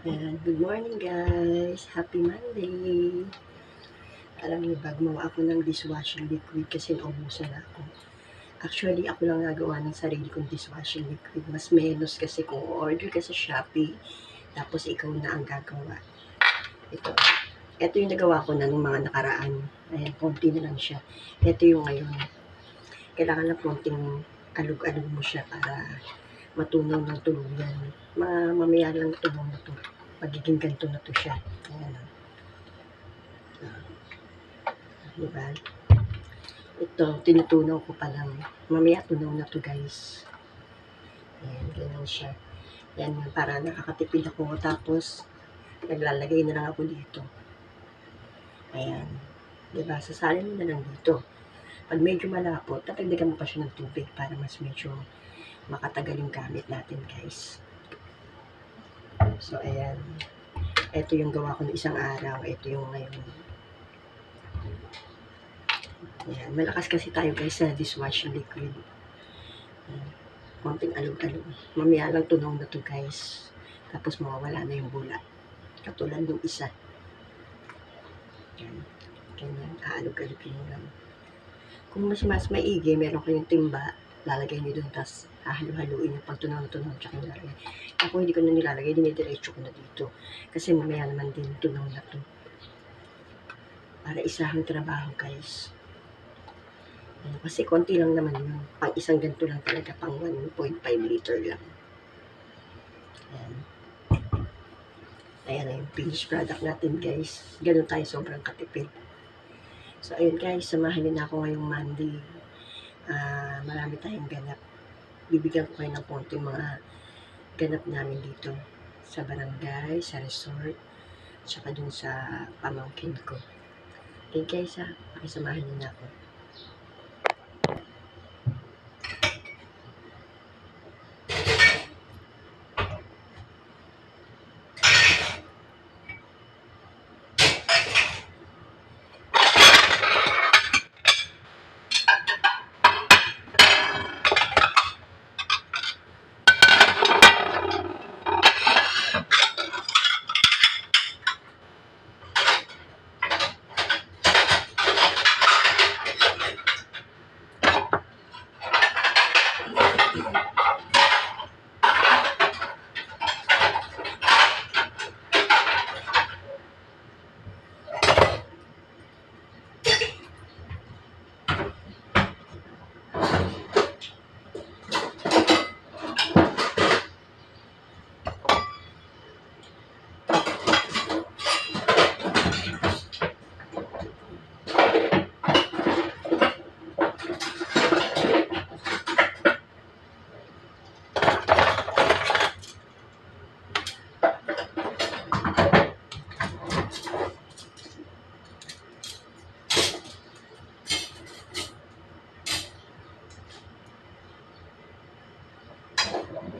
Ayan, good morning guys. Happy Monday. Alam niyo ba, gumawa ako ng dishwashing liquid kasi naubusan na ako. Actually, ako lang nagawa ng sarili kong dishwashing liquid. Mas menos kasi kung order ka sa Shopee, tapos ikaw na ang gagawa. Ito. Ito yung nagawa ko na nung mga nakaraan. Ayan, konti na lang siya. Ito yung ngayon. Kailangan lang konting alug-alug mo siya para matunaw ng tuluyan. Ma mamaya lang tunaw na to. Magiging ganito na to siya. Ayan. Uh, diba? Ito, tinutunaw ko pa lang. Mamaya tunaw na to guys. Ayan, ganyan siya. Yan para nakakatipid ako. Tapos, naglalagay na lang ako dito. Ayan. Diba? Sasalin mo na lang dito. Pag medyo malapot, tatagdagan mo pa siya ng tubig para mas medyo makatagal yung gamit natin, guys. So, ayan. Ito yung gawa ko ng isang araw. Ito yung ngayon. Ayan. Malakas kasi tayo, guys, sa dishwashing liquid. Ayan. Konting alog-alog. Mamaya lang tunaw na to, guys. Tapos mawawala na yung bula. Katulad ng isa. Ayan. Ganyan. Aalog-alogin mo lang. Kung mas mas maigi, meron kayong timba, lalagay niyo doon, tapos hahalu-haluin yung pagtunaw na tunaw, tsaka nilalagay. Ako hindi ko na nilalagay, dinidiretso ko na dito. Kasi mamaya naman din tunaw na to. Para isahang trabaho, guys. Ano, Kasi konti lang naman yun. Pang isang ganito lang talaga, pang 1.5 liter lang. Ayan. Ayan na yung finished product natin, guys. Ganun tayo sobrang katipid. So, ayun guys, samahan niyo na ako ngayong Monday. Ah, marami tayong ganap. Bibigyan ko kayo ng konting mga ganap namin dito sa barangay, sa resort, tsaka dun sa pamangkin ko. Okay guys ha, pakisamahan niyo na ako.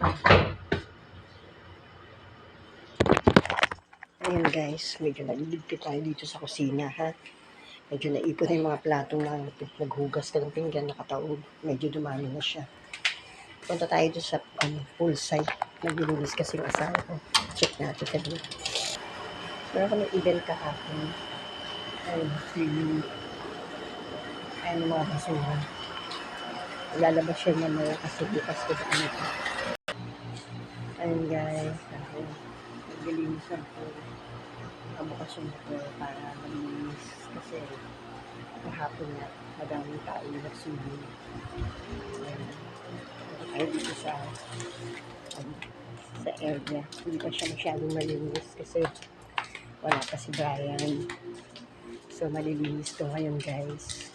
Ayan guys, medyo naliligpit tayo dito sa kusina ha. Medyo naipon na yung mga platong na naghugas ka ng pinggan nakataob. Medyo dumami na siya. Punta tayo doon sa ano, poolside. Naglilinis kasi yung asawa ko. Check natin ka doon. Meron kami event kahapon. Ayun, cleaning. Ayun yung mga basura. Lalabas siya mamaya kasi bukas ko sa ano. Ayun guys. Ayun. Naglilinis ako. Kabukas yung ko para malinis. Kasi kahapon na madaming tao nagsubo. Ayun. Ay dito sa ano, sa area. Hindi pa siya masyadong malinis kasi wala pa si Brian. So, malilinis ko ngayon, guys.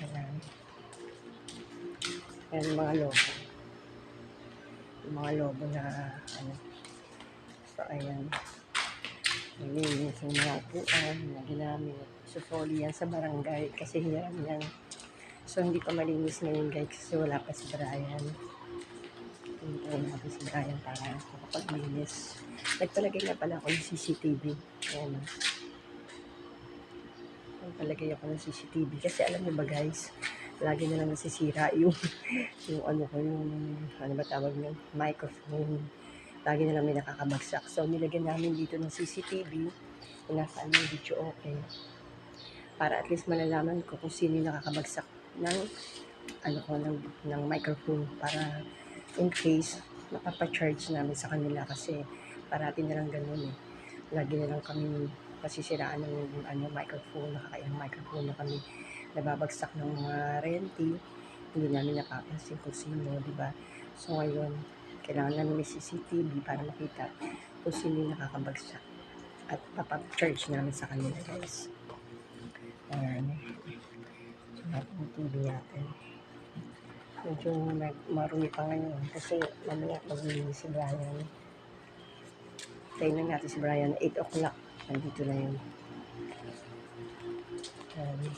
Ayan. Ayan mga lobo. Mga lobo na, ano. So, ayan. Malilinis yung mga upuan na ginamit. Susoli yan sa barangay kasi hiram yan. So, hindi pa malinis ngayon, guys, kasi wala pa si Brian. Hintayin natin si Brian para makapag-linis. Nagpalagay nga pala ako ng CCTV. Ayan. Nagpalagay ako ng CCTV. Kasi alam mo ba guys, lagi na lang nasisira yung, yung ano ko, yung, ano ba tawag nyo, microphone. lagi na lang may nakakabagsak. So, nilagyan namin dito ng CCTV kung nasaan yung video okay. Para at least malalaman ko kung sino yung nakakabagsak ng ano ko, ng, ng microphone para in case mapapacharge namin sa kanila kasi parati na lang ganun eh. Lagi na lang kami nasisiraan ng ano, microphone, nakakailang microphone na kami nababagsak ng mga renti. Hindi namin napapansin kung sino, di ba? So ngayon, kailangan namin may CCTV para makita kung sino yung nakakabagsak. At papap-charge namin sa kanila guys. Ayan. So, yung TV natin. Medyo marumi pa ngayon kasi mamaya maglilinis si Brian. Tayo lang natin si Brian, 8 o'clock. Nandito na yun.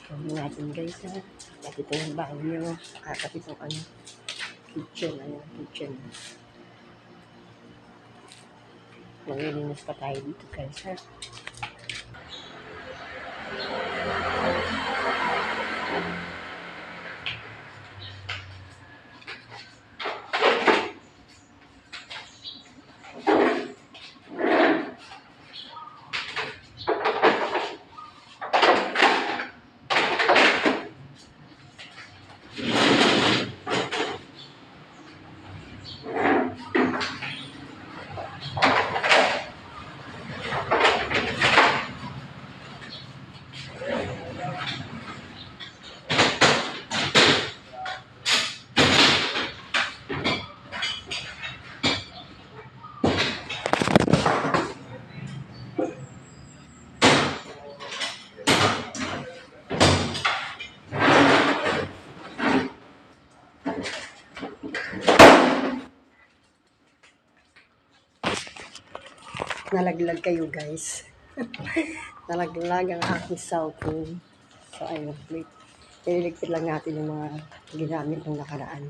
Sabi natin guys ha. Kapit yung banyo. Kakapit yung ano. Kitchen. Ano, kitchen. Maglilinis pa tayo dito guys ha. Nalaglag kayo guys. Nalaglag ang aking cellphone. So ayun, wait. Nililigpit lang natin yung mga ginamit ng nakaraan.